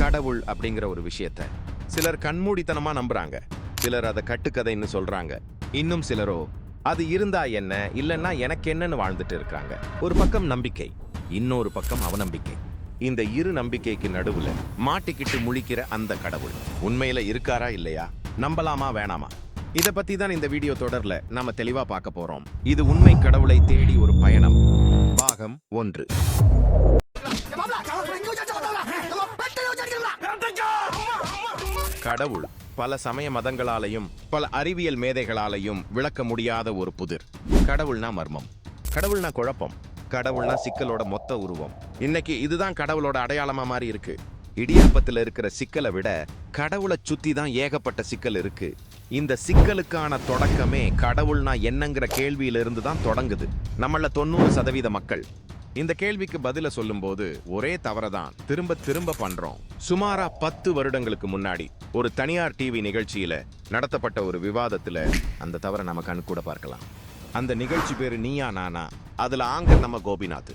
கடவுள் அப்படிங்கிற ஒரு விஷயத்த சிலர் கண்மூடித்தனமா நம்புறாங்க. சிலர் அதை கட்டுக்கதைன்னு சொல்றாங்க. இன்னும் சிலரோ அது இருந்தா என்ன இல்லைன்னா எனக்கு என்னன்னு வாழ்ந்துட்டு இருக்காங்க. ஒரு பக்கம் நம்பிக்கை இன்னொரு பக்கம் அவநம்பிக்கை. இந்த இரு நம்பிக்கைக்கு நடுவுல மாட்டிக்கிட்டு முழிக்கிற அந்த கடவுள் உண்மையில இருக்காரா இல்லையா? நம்பலாமா வேணாமா? இதை பத்தி தான் இந்த வீடியோ தொடர்ல நாம தெளிவா பார்க்க போறோம். இது உண்மை கடவுளை தேடி ஒரு பயணம். பாகம் ஒன்று. கடவுள் பல சமய மதங்களாலையும் பல அறிவியல் மேதைகளாலையும் விளக்க முடியாத ஒரு புதிர். கடவுள்னா மர்மம். கடவுள்னா குழப்பம். கடவுள்னா சிக்கலோட மொத்த உருவம். இன்னைக்கு இதுதான் கடவுளோட அடையாளமா மாறி இருக்கு. இடியாப்பத்துல இருக்கிற சிக்கலை விட கடவுளை சுத்தி தான் ஏகப்பட்ட சிக்கல் இருக்கு. இந்த சிக்கலுக்கான தொடக்கமே கடவுள்னா என்னங்கிற கேள்வியிலிருந்து தான் தொடங்குது. நம்மள தொண்ணூறு சதவீத மக்கள். இந்த கேள்விக்கு பதில சொல்லும்போது ஒரே தவறதான். திரும்ப திரும்ப பண்றோம். சுமாரா பத்து வருடங்களுக்கு முன்னாடி ஒரு தனியார் டிவி நிகழ்ச்சியில நடத்தப்பட்ட ஒரு விவாதத்துல அந்த தவறை நம்ம கண் கூட பார்க்கலாம். அந்த நிகழ்ச்சி பேரு நீயா நானா? அதுல ஆங்கர் நம்ம கோபிநாத்.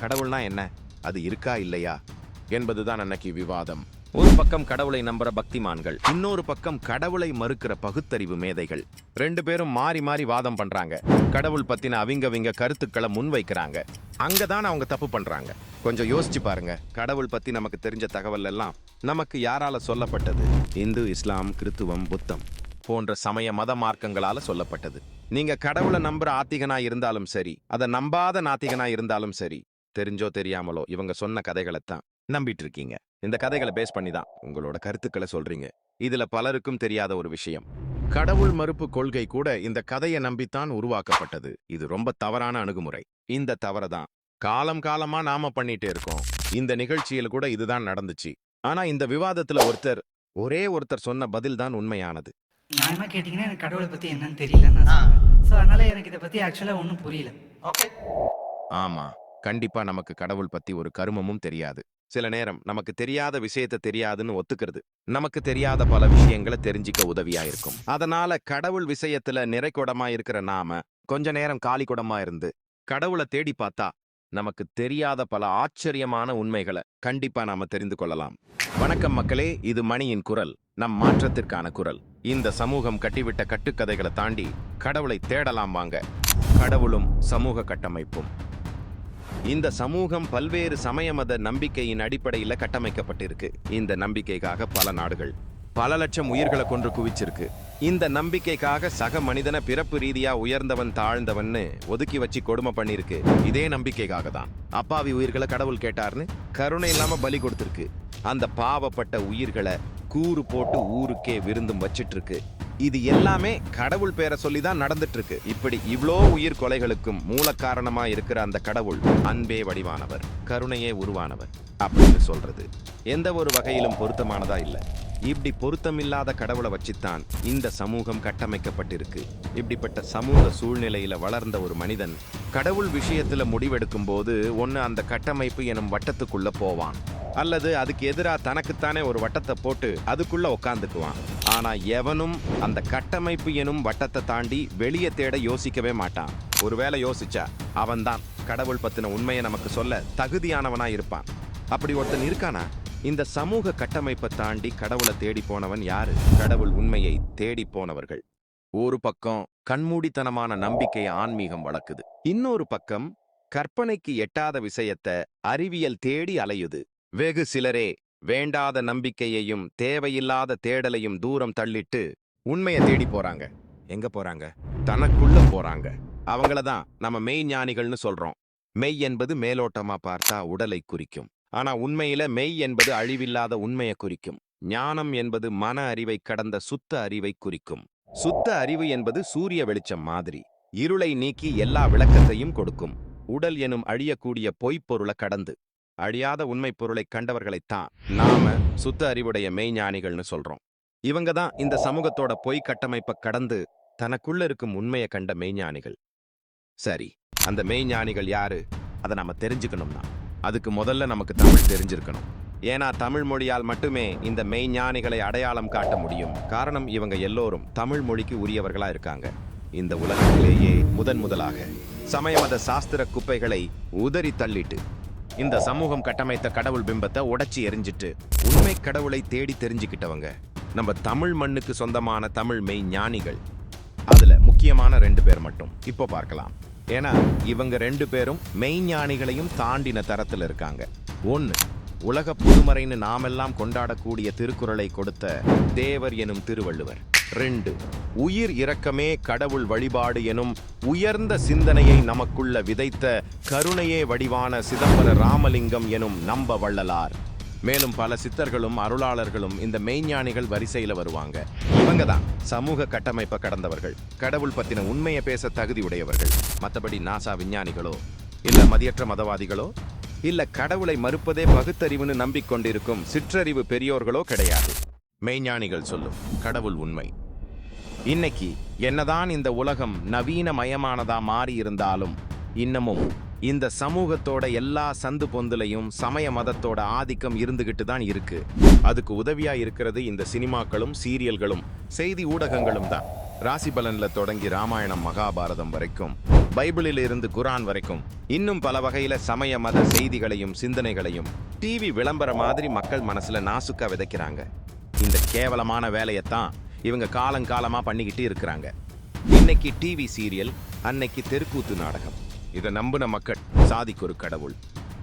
கடவுள்னா என்ன? அது இருக்கா இல்லையா? என்பதுதான் அன்னைக்கு விவாதம். ஒரு பக்கம் கடவுளை நம்புற பக்திமான்கள் இன்னொரு பக்கம் கடவுளை மறுக்கிற பகுத்தறிவு மேதைகள். ரெண்டு பேரும் மாறி மாறி வாதம் பண்றாங்க. கடவுள் பத்தின அவிங்கவிங்க கருத்துக்களை முன்வைக்கிறாங்க. அங்கதான் அவங்க தப்பு பண்றாங்க. கொஞ்சம் யோசிச்சு பாருங்க. கடவுள் பத்தி நமக்கு தெரிஞ்ச தகவல் எல்லாம் நமக்கு யாரால சொல்லப்பட்டது? இந்து இஸ்லாம் கிறித்துவம் புத்தம் போன்ற சமய மத மார்க்கங்களால சொல்லப்பட்டது. நீங்க கடவுளை நம்புற ஆத்திகனா இருந்தாலும் சரி அதை நம்பாத நாத்திகனா இருந்தாலும் சரி தெரிஞ்சோ தெரியாமலோ இவங்க சொன்ன கதைகளைத்தான் நம்பிட்டு இருக்கீங்க. இந்த கதைகளை பேஸ் பண்ணி தான் உங்களோட கருத்துக்களை சொல்றீங்க. இதுல பலருக்கும் தெரியாத ஒரு விஷயம். கடவுள் மறுப்பு கொள்கை கூட இந்த கதையை நம்பித்தான் உருவாக்கப்பட்டது. இது ரொம்ப தவறான அணுகுமுறை. இந்த தவறை தான். காலம் காலமா நாம பண்ணிட்டே இருக்கோம். இந்த நிகழ்ச்சியில் கூட இதுதான் நடந்துச்சு. ஆனா இந்த விவாதத்துல ஒருத்தர் ஒரே ஒருத்தர் சொன்ன பதில் தான் உண்மையானது. நியாயமா கேட்டிங்கன்னா எனக்கு கடவுளை பத்தி என்னன்னு தெரியல ஸோ அதனால எனக்கு இதை பத்தி ஆக்சுவலா ஒன்றும் புரியல. ஓகே ஆமா. கண்டிப்பா நமக்கு கடவுள் பத்தி ஒரு கருமமும் தெரியாது. சில நேரம் நமக்கு தெரியாத விஷயத்தை தெரியாதுன்னு ஒத்துக்கிறது. நமக்கு தெரியாத பல விஷயங்களை தெரிஞ்சிக்க உதவியா இருக்கும். அதனால கடவுள் விஷயத்துல நிறைக்குடமா இருக்கிற நாம கொஞ்ச நேரம் காலி குடமா இருந்து கடவுளை தேடி பார்த்தா நமக்கு தெரியாத பல ஆச்சரியமான உண்மைகளை கண்டிப்பா நாம தெரிந்து கொள்ளலாம். வணக்கம் மக்களே இது மணியின் குரல். நம் மாற்றத்திற்கான குரல். இந்த சமூகம் கட்டிவிட்ட கட்டுக்கதைகளை தாண்டி கடவுளை தேடலாம் வாங்க. கடவுளும் சமூக கட்டமைப்பும். இந்த சமூகம் பல்வேறு சமய மத நம்பிக்கையின் அடிப்படையில கட்டமைக்கப்பட்டிருக்கு. இந்த நம்பிக்கைக்காக பல நாடுகள் பல லட்சம் உயிர்களை கொன்று குவிச்சிருக்கு. இந்த நம்பிக்கைக்காக சக மனிதன பிறப்பு ரீதியா உயர்ந்தவன் தாழ்ந்தவன்னு ஒதுக்கி வச்சு கொடுமை பண்ணிருக்கு. இதே நம்பிக்கைக்காக தான். அப்பாவி உயிர்களை கடவுள் கேட்டார்னு கருணை இல்லாம பலி கொடுத்திருக்கு. அந்த பாவப்பட்ட உயிர்களை கூறு போட்டு ஊருக்கே விருந்தும் வச்சிட்டு இருக்கு இது எல்லாமே கடவுள் பேரை சொல்லி தான் நடந்துட்டு இருக்கு இப்படி இவ்ளோ உயிர் கொலைகளுக்கும் மூல காரணமா இருக்கிற அந்த கடவுள் அன்பே வடிவானவர் கருணையே உருவானவர் அப்படின்னு சொல்றது. எந்த ஒரு வகையிலும் பொருத்தமானதா இல்லை. இப்படி பொருத்தமில்லாத கடவுளை வச்சுத்தான் இந்த சமூகம் கட்டமைக்கப்பட்டிருக்கு. இப்படிப்பட்ட சமூக சூழ்நிலையில வளர்ந்த ஒரு மனிதன் கடவுள் விஷயத்துல முடிவெடுக்கும் போது ஒன்னு அந்த கட்டமைப்பு எனும் வட்டத்துக்குள்ள போவான். அல்லது அதுக்கு எதிரா தனக்குத்தானே ஒரு வட்டத்தை போட்டு அதுக்குள்ள உட்காந்துக்குவான் ஆனா எவனும் அந்த கட்டமைப்பு எனும் வட்டத்தை தாண்டி வெளியே தேட யோசிக்கவே மாட்டான். ஒருவேளை யோசிச்சா அவன்தான் கடவுள் பத்தின உண்மையை நமக்கு சொல்ல தகுதியானவனா இருப்பான். அப்படி ஒருத்தன் இருக்கானா? இந்த சமூக கட்டமைப்பை தாண்டி கடவுளை தேடி போனவன் யாரு? கடவுள் உண்மையை தேடி போனவர்கள். ஒரு பக்கம் கண்மூடித்தனமான நம்பிக்கை ஆன்மீகம் வளர்க்குது. இன்னொரு பக்கம் கற்பனைக்கு எட்டாத விஷயத்த அறிவியல் தேடி அலையுது. வெகு சிலரே வேண்டாத நம்பிக்கையையும் தேவையில்லாத தேடலையும் தூரம் தள்ளிட்டு உண்மையை தேடி போறாங்க. எங்க போறாங்க? தனக்குள்ள போறாங்க. அவங்கள தான் நம்ம மெய் ஞானிகள்னு சொல்றோம். மெய் என்பது மேலோட்டமா பார்த்தா உடலை குறிக்கும். ஆனா உண்மையில மெய் என்பது அழிவில்லாத உண்மையை குறிக்கும். ஞானம் என்பது மன அறிவை கடந்த சுத்த அறிவை குறிக்கும். சுத்த அறிவு என்பது சூரிய வெளிச்சம் மாதிரி. இருளை நீக்கி எல்லா விளக்கத்தையும் கொடுக்கும். உடல் எனும் அழியக்கூடிய பொய்ப்பொருளை கடந்து. அழியாத உண்மை பொருளை கண்டவர்களைத்தான் நாம சுத்த அறிவுடைய மெய்ஞானிகள்னு சொல்றோம். இவங்க தான் இந்த சமூகத்தோட பொய் கட்டமைப்பை கடந்து தனக்குள்ள இருக்கும் உண்மையை கண்ட மெய்ஞானிகள் சரி அந்த மெய்ஞானிகள் யாரு? அதை நாம தெரிஞ்சுக்கணும்னா. அதுக்கு முதல்ல நமக்கு தமிழ் தெரிஞ்சிருக்கணும். ஏன்னா தமிழ் மொழியால் மட்டுமே இந்த மெய்ஞானிகளை அடையாளம் காட்ட முடியும். காரணம் இவங்க எல்லோரும் தமிழ் மொழிக்கு உரியவர்களா இருக்காங்க. இந்த உலகத்திலேயே முதன் முதலாக சமய மத சாஸ்திர குப்பைகளை உதறி தள்ளிட்டு இந்த சமூகம் கட்டமைத்த கடவுள் பிம்பத்தை உடைச்சி எரிஞ்சிட்டு உண்மை கடவுளை தேடி தெரிஞ்சுக்கிட்டவங்க. நம்ம தமிழ் மண்ணுக்கு சொந்தமான தமிழ் மெய் ஞானிகள். அதுல முக்கியமான ரெண்டு பேர் மட்டும். இப்போ பார்க்கலாம். ஏன்னா இவங்க ரெண்டு பேரும் மெய்ஞானிகளையும் தாண்டின தரத்தில் இருக்காங்க. ஒன்று உலக புதுமறைன்னு நாமெல்லாம் கொண்டாடக்கூடிய திருக்குறளை கொடுத்த தேவர் எனும் திருவள்ளுவர். ரெண்டு உயிர் இரக்கமே கடவுள் வழிபாடு எனும் உயர்ந்த சிந்தனையை நமக்குள்ள விதைத்த கருணையே வடிவான சிதம்பர ராமலிங்கம் எனும் நம்ப வள்ளலார். மேலும் பல சித்தர்களும் அருளாளர்களும் இந்த மெய்ஞானிகள் வரிசையில வருவாங்க. இவங்க தான் சமூக கட்டமைப்பை கடந்தவர்கள். கடவுள் பத்தின உண்மையை பேச தகுதி உடையவர்கள். மற்றபடி நாசா விஞ்ஞானிகளோ இல்ல மதியற்ற மதவாதிகளோ இல்ல கடவுளை மறுப்பதே பகுத்தறிவுன்னு நம்பிக்கொண்டிருக்கும் சிற்றறிவு பெரியோர்களோ கிடையாது. மெய்ஞானிகள் சொல்லும் கடவுள் உண்மை. இன்னைக்கு என்னதான் இந்த உலகம் நவீனமயமானதா மாறி இருந்தாலும் இன்னமும் இந்த சமூகத்தோட எல்லா சந்து பொந்துலையும் சமய மதத்தோட ஆதிக்கம் இருந்துகிட்டு தான் இருக்கு. அதுக்கு உதவியா இருக்கிறது இந்த சினிமாக்களும் சீரியல்களும் செய்தி ஊடகங்களும் தான். ராசி பலன்ல தொடங்கி ராமாயணம் மகாபாரதம் வரைக்கும் பைபிளில் இருந்து குரான் வரைக்கும் இன்னும் பல வகையில சமய மத செய்திகளையும் சிந்தனைகளையும் டிவி விளம்பர மாதிரி மக்கள் மனசுல நாசுக்கா விதைக்கிறாங்க. இந்த கேவலமான வேலையைத்தான் இவங்க காலங்காலமாக பண்ணிக்கிட்டு இருக்கிறாங்க. இன்னைக்கு டிவி சீரியல் அன்னைக்கு தெருக்கூத்து நாடகம். இதை நம்பின மக்கள் சாதிக்கு ஒரு கடவுள்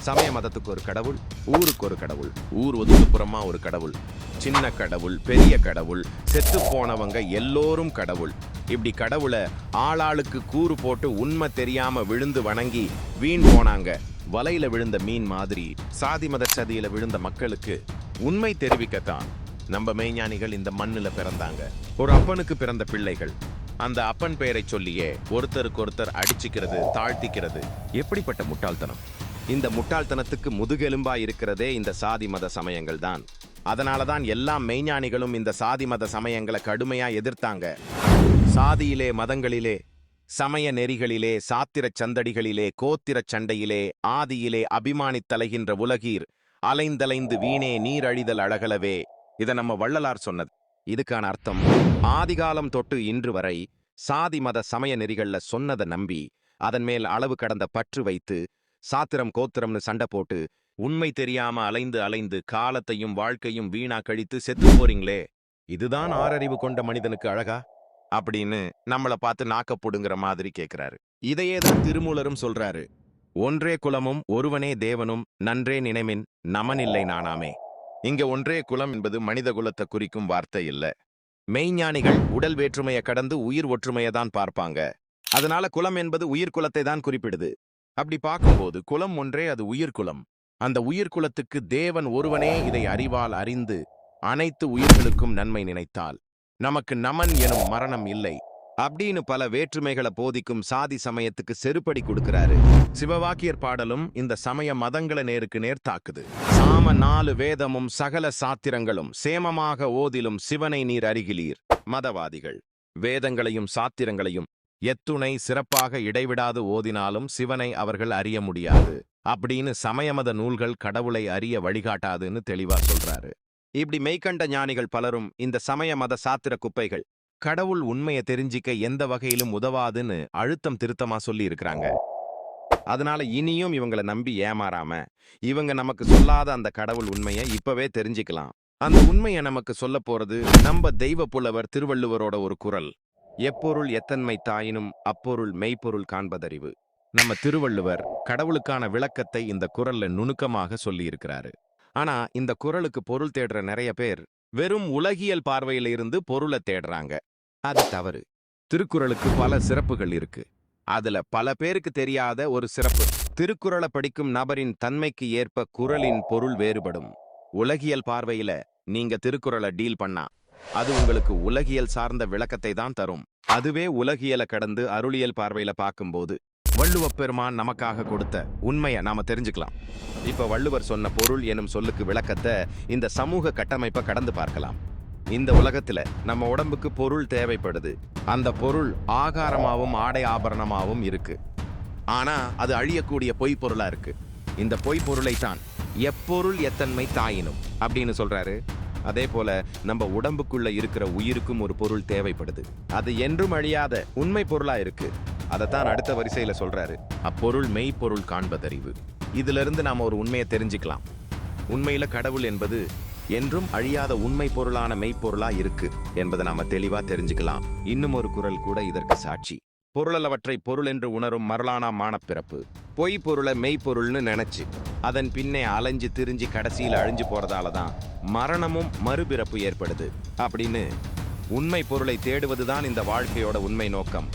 சமய மதத்துக்கு ஒரு கடவுள் ஊருக்கு ஒரு கடவுள் ஊர் ஒதுக்குப்புறமா ஒரு கடவுள் சின்ன கடவுள் பெரிய கடவுள் செத்து போனவங்க எல்லோரும் கடவுள். இப்படி கடவுளை ஆளாளுக்கு கூறு போட்டு உண்மை தெரியாம விழுந்து வணங்கி வீண் போனாங்க. வலையில விழுந்த மீன் மாதிரி சாதி மத சதியில விழுந்த மக்களுக்கு உண்மை தெரிவிக்கத்தான் நம்ம மெய்ஞானிகள் இந்த மண்ணுல பிறந்தாங்க. ஒரு அப்பனுக்கு பிறந்த பிள்ளைகள். அந்த அப்பன் பெயரை சொல்லியே ஒருத்தருக்கு ஒருத்தர் அடிச்சுக்கிறது தாழ்த்திக்கிறது. எப்படிப்பட்ட முட்டாள்தனம்? இந்த முட்டாள்தனத்துக்கு முதுகெலும்பா இருக்கிறதே இந்த சாதி மத சமயங்கள் தான். அதனால தான் எல்லா மெய்ஞானிகளும் இந்த சாதி மத சமயங்களை கடுமையா எதிர்த்தாங்க. சாதியிலே மதங்களிலே சமய நெறிகளிலே சாத்திர சந்தடிகளிலே கோத்திர சண்டையிலே ஆதியிலே அபிமானித் தலைகின்ற உலகீர் அலைந்தலைந்து வீணே நீர் அழிதல் அழகலவே. இத நம்ம வள்ளலார் சொன்னது. இதுக்கான அர்த்தம் ஆதிகாலம் தொட்டு இன்று வரை சாதி மத சமய நெறிகள்ல சொன்னதை நம்பி அதன் மேல் அளவு கடந்த பற்று வைத்து சாத்திரம் கோத்திரம்னு சண்டை போட்டு உண்மை தெரியாம அலைந்து அலைந்து காலத்தையும் வாழ்க்கையும் வீணா கழித்து செத்து போறீங்களே இதுதான் ஆறறிவு கொண்ட மனிதனுக்கு அழகா? அப்படின்னு நம்மளை பார்த்து நாக்கப்படுங்கிற மாதிரி கேட்கிறாரு இதையே தான் திருமூலரும் சொல்றாரு ஒன்றே குலமும் ஒருவனே தேவனும் நன்றே நினைமின் நமனில்லை நானாமே. இங்க ஒன்றே குலம் என்பது மனித குலத்தை குறிக்கும் வார்த்தை இல்ல. மெய்ஞானிகள் உடல் வேற்றுமையை கடந்து உயிர் ஒற்றுமையை தான் பார்ப்பாங்க. அதனால குலம் என்பது உயிர் குலத்தை தான் குறிப்பிடுது. அப்படி பார்க்கும்போது குலம் ஒன்றே அது உயிர் குலம். அந்த உயிர் குலத்துக்கு தேவன் ஒருவனே இதை அறிவால் அறிந்து அனைத்து உயிர்களுக்கும் நன்மை நினைத்தால். நமக்கு நமன் எனும் மரணம் இல்லை. அப்படின்னு பல வேற்றுமைகளை போதிக்கும் சாதி சமயத்துக்கு செருப்படி கொடுக்கிறாரு. சிவவாக்கியர் பாடலும் இந்த சமய மதங்களை நேருக்கு நேர் தாக்குது. சாம நாலு வேதமும் சகல சாத்திரங்களும் சேமமாக ஓதிலும் சிவனை நீர் அருகிலீர். மதவாதிகள் வேதங்களையும் சாத்திரங்களையும் எத்துணை சிறப்பாக இடைவிடாது ஓதினாலும் சிவனை அவர்கள் அறிய முடியாது. அப்படின்னு சமயமத நூல்கள் கடவுளை அறிய வழிகாட்டாதுன்னு தெளிவா சொல்றாரு. இப்படி மெய்கண்ட ஞானிகள் பலரும் இந்த சமய மத சாத்திர குப்பைகள் கடவுள் உண்மையை தெரிஞ்சிக்க எந்த வகையிலும் உதவாதுன்னு அழுத்தம் திருத்தமா சொல்லி இருக்கிறாங்க அதனால இனியும் இவங்களை நம்பி ஏமாறாம இவங்க நமக்கு சொல்லாத அந்த கடவுள் உண்மையை இப்பவே தெரிஞ்சுக்கலாம். அந்த உண்மையை நமக்கு சொல்ல போறது நம்ம தெய்வ புலவர் திருவள்ளுவரோட ஒரு குரல். எப்பொருள் எத்தன்மை தாயினும் அப்பொருள் மெய்ப்பொருள் காண்பதறிவு. நம்ம திருவள்ளுவர் கடவுளுக்கான விளக்கத்தை இந்த குரல்ல நுணுக்கமாக சொல்லியிருக்கிறாரு. ஆனா இந்த குரலுக்கு பொருள் தேடுற நிறைய பேர் வெறும் உலகியல் பார்வையில இருந்து பொருளை தேடுறாங்க. அது தவறு. திருக்குறளுக்கு பல சிறப்புகள் இருக்கு. அதுல பல பேருக்கு தெரியாத ஒரு சிறப்பு. திருக்குறளை படிக்கும் நபரின் தன்மைக்கு ஏற்ப குரலின் பொருள் வேறுபடும். உலகியல் பார்வையில நீங்க திருக்குறளை டீல் பண்ணா அது உங்களுக்கு உலகியல் சார்ந்த விளக்கத்தை தான் தரும். அதுவே உலகியலை கடந்து அருளியல் பார்வையில பார்க்கும்போது வள்ளுவப் பெருமான் நமக்காக கொடுத்த உண்மையை நாம தெரிஞ்சுக்கலாம். இப்ப வள்ளுவர் சொன்ன பொருள் எனும் சொல்லுக்கு விளக்கத்தை இந்த சமூக கட்டமைப்பை கடந்து பார்க்கலாம். இந்த உலகத்துல நம்ம உடம்புக்கு பொருள் தேவைப்படுது. அந்த பொருள் ஆகாரமாகவும் ஆடை ஆபரணமாகவும் இருக்கு. ஆனா அது அழியக்கூடிய பொய் பொருளா இருக்கு. இந்த பொய் பொருளை தான் எப்பொருள் எத்தன்மை தாயினும் அப்படின்னு சொல்றாரு. அதே போல நம்ம உடம்புக்குள்ள இருக்கிற உயிருக்கும் ஒரு பொருள் தேவைப்படுது. அது என்றும் அழியாத உண்மை பொருளா இருக்கு. அதைத்தான் அடுத்த வரிசையில சொல்றாரு. அப்பொருள் மெய்ப்பொருள் காண்பதறிவு. இதிலிருந்து நாம ஒரு உண்மையை தெரிஞ்சுக்கலாம். உண்மையில கடவுள் என்பது என்றும் அழியாத உண்மை பொருளான மெய்ப்பொருளா இருக்கு என்பதை நாம தெளிவா தெரிஞ்சுக்கலாம். இன்னும் ஒரு குரல் கூட இதற்கு சாட்சி. பொருளவற்றை பொருள் என்று உணரும் மரளானா மானப்பிறப்பு. பொய் பொருளை மெய்ப்பொருள்னு நினைச்சு அதன் பின்னே அலைஞ்சு திரிஞ்சு கடைசியில் அழிஞ்சு போறதால தான் மரணமும் மறுபிறப்பு ஏற்படுது. அப்படின்னு உண்மை பொருளை தேடுவதுதான் இந்த வாழ்க்கையோட உண்மை நோக்கம்.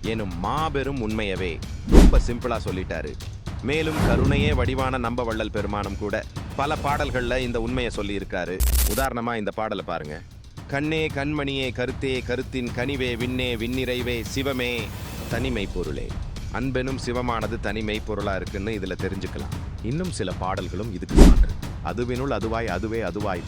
எனும் மாபெரும் உண்மையவே ரொம்ப சிம்பிளா சொல்லிட்டாரு. மேலும் கருணையே வடிவான நம்ப வள்ளல் பெருமானம் கூட பல பாடல்களில் இந்த உண்மையை சொல்லியிருக்காரு. உதாரணமாக இந்த பாடலை பாருங்க. கண்ணே கண்மணியே கருத்தே கருத்தின் கனிவே விண்ணே விண்ணிறைவே சிவமே தனிமை பொருளே. அன்பெனும் சிவமானது தனிமை பொருளாக இருக்குன்னு இதில் தெரிஞ்சுக்கலாம். இன்னும் சில பாடல்களும் இதுக்கு சான்று. அதுவினுள் அதுவாய் அதுவே அதுவாய்.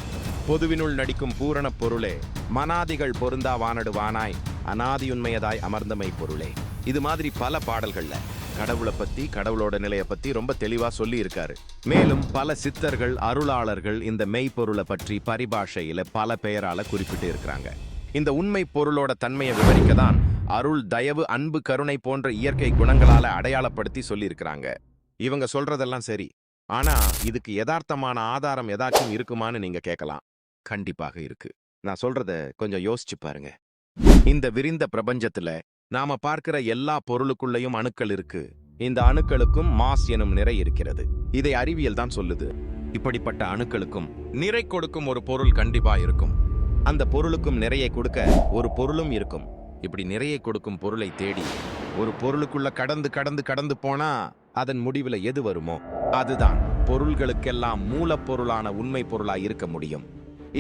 பொதுவினுள் நடிக்கும் பூரண பொருளே. மனாதிகள் பொருந்தா வானடு வானாய். அனாதியுண்மையதாய் அமர்ந்தமை பொருளே. இது மாதிரி பல பாடல்களில். கடவுளை பத்தி கடவுளோட நிலையை பத்தி ரொம்ப தெளிவா சொல்லி இருக்காரு மேலும் பல சித்தர்கள் அருளாளர்கள் இந்த மெய்ப்பொருளை பற்றி பரிபாஷையில பல பெயரால குறிப்பிட்டு இருக்கிறாங்க இந்த உண்மை பொருளோட தன்மையை விவரிக்க தான் அருள் தயவு அன்பு கருணை போன்ற இயற்கை குணங்களால அடையாளப்படுத்தி சொல்லியிருக்கிறாங்க. இவங்க சொல்றதெல்லாம் சரி. ஆனா இதுக்கு யதார்த்தமான ஆதாரம் ஏதாச்சும் இருக்குமான்னு நீங்க கேட்கலாம் கண்டிப்பாக இருக்கு. நான் சொல்றத கொஞ்சம் யோசிச்சு பாருங்க. இந்த விரிந்த பிரபஞ்சத்துல நாம பார்க்கிற எல்லா பொருளுக்குள்ளேயும் அணுக்கள் இருக்கு. இந்த அணுக்களுக்கும் மாஸ் எனும் நிறை இருக்கிறது. இதை அறிவியல் தான் சொல்லுது. இப்படிப்பட்ட அணுக்களுக்கும் நிறை கொடுக்கும் ஒரு பொருள் கண்டிப்பா இருக்கும். அந்த பொருளுக்கும் நிறையை கொடுக்க ஒரு பொருளும் இருக்கும். இப்படி நிறையை கொடுக்கும் பொருளை தேடி ஒரு பொருளுக்குள்ள கடந்து கடந்து கடந்து போனா அதன் முடிவில் எது வருமோ அதுதான் பொருள்களுக்கெல்லாம் மூலப்பொருளான உண்மை பொருளாக இருக்க முடியும்.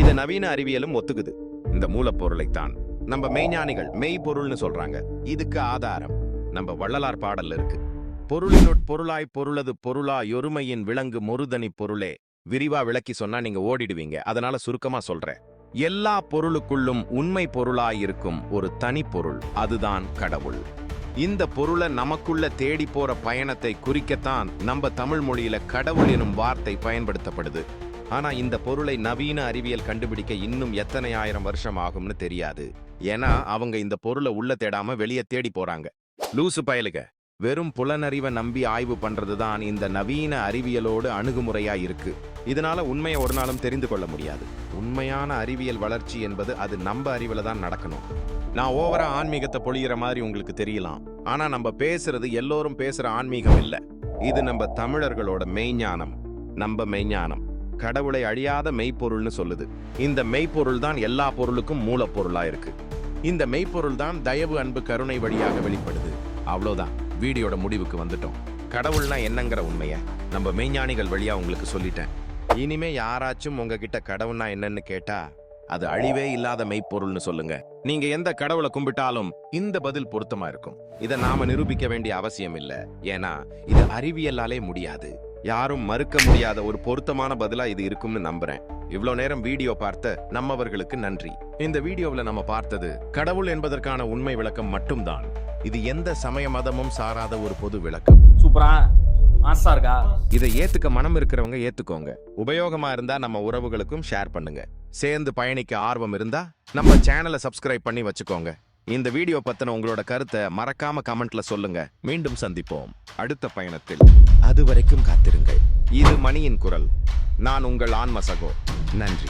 இது நவீன அறிவியலும் ஒத்துக்குது. இந்த மூலப்பொருளைத்தான் நம்ம மெய்ஞானிகள் மெய்ப்பொருள்னு சொல்றாங்க. இதுக்கு ஆதாரம். நம்ம வள்ளலார் பாடல்ல இருக்கு. பொருளினுட் பொருளாய் பொருளது பொருளா ஒருமையின் விலங்கு மொருதனி பொருளே. விரிவா விளக்கி சொன்னா நீங்க ஓடிடுவீங்க. அதனால சுருக்கமா சொல்றேன். எல்லா பொருளுக்குள்ளும் உண்மை பொருளாய் இருக்கும் ஒரு தனி பொருள். அதுதான் கடவுள். இந்த பொருளை நமக்குள்ள தேடி போற பயணத்தை குறிக்கத்தான் நம்ம தமிழ் மொழியில கடவுள் எனும் வார்த்தை பயன்படுத்தப்படுது. ஆனா இந்த பொருளை நவீன அறிவியல் கண்டுபிடிக்க இன்னும் எத்தனை ஆயிரம் வருஷம் ஆகும்னு தெரியாது. ஏன்னா அவங்க இந்த பொருளை உள்ள தேடாம வெளியே தேடி போறாங்க. லூசு பயலுக வெறும் புலனறிவை நம்பி ஆய்வு பண்றதுதான் இந்த நவீன அறிவியலோடு அணுகுமுறையா இருக்கு. இதனால உண்மையை ஒரு நாளும் தெரிந்து கொள்ள முடியாது. உண்மையான அறிவியல் வளர்ச்சி என்பது அது நம்ம அறிவில் தான் நடக்கணும். நான் ஓவரா ஆன்மீகத்தை பொழியிற மாதிரி உங்களுக்கு தெரியலாம். ஆனா நம்ம பேசுறது எல்லோரும் பேசுற ஆன்மீகம் இல்லை. இது நம்ம தமிழர்களோட மெய்ஞானம். நம்ம மெய்ஞானம். கடவுளை அழியாத மெய்ப்பொருள்னு சொல்லுது. இந்த மெய்ப்பொருள் தான் எல்லா பொருளுக்கும் மூலப்பொருளா இருக்கு. இந்த மெய்ப்பொருள் தான் தயவு அன்பு கருணை வழியாக வெளிப்படுது. அவ்வளோதான். வீடியோட முடிவுக்கு வந்துட்டோம். கடவுள்னா என்னங்கிற உண்மையை நம்ம மெய்ஞானிகள் வழியா உங்களுக்கு சொல்லிட்டேன். இனிமே யாராச்சும் உங்ககிட்ட கடவுள்னா என்னன்னு கேட்டா அது அழிவே இல்லாத மெய்ப்பொருள்னு சொல்லுங்க. நீங்க எந்த கடவுளை கும்பிட்டாலும் இந்த பதில் பொருத்தமா இருக்கும். இதை நாம நிரூபிக்க வேண்டிய அவசியம் இல்லை. ஏன்னா இது அறிவியலாலே முடியாது. யாரும் மறுக்க முடியாத ஒரு பொருத்தமான பதிலா இது இருக்கும்னு நம்புறேன். இவ்வளோ நேரம் வீடியோ பார்த்த நம்மவர்களுக்கு நன்றி. இந்த வீடியோவில் நம்ம பார்த்தது கடவுள் என்பதற்கான உண்மை விளக்கம் மட்டும்தான். இது எந்த சமய மதமும் சாராத ஒரு பொது விளக்கம். சூப்பரா? மாசா இருக்கா? இதை ஏத்துக்க மனம் இருக்கிறவங்க ஏத்துக்கோங்க. உபயோகமா இருந்தா நம்ம உறவுகளுக்கும் ஷேர் பண்ணுங்க. சேர்ந்து பயணிக்க ஆர்வம் இருந்தா நம்ம சேனலை சப்ஸ்கிரைப் பண்ணி வச்சுக்கோங்க. இந்த வீடியோ பத்தின உங்களோட கருத்தை மறக்காம கமெண்ட்ல சொல்லுங்க. மீண்டும் சந்திப்போம். அடுத்த பயணத்தில். அது வரைக்கும் காத்திருங்கள். இது மணியின் குரல். நான் உங்கள் ஆன்ம சகோ. நன்றி.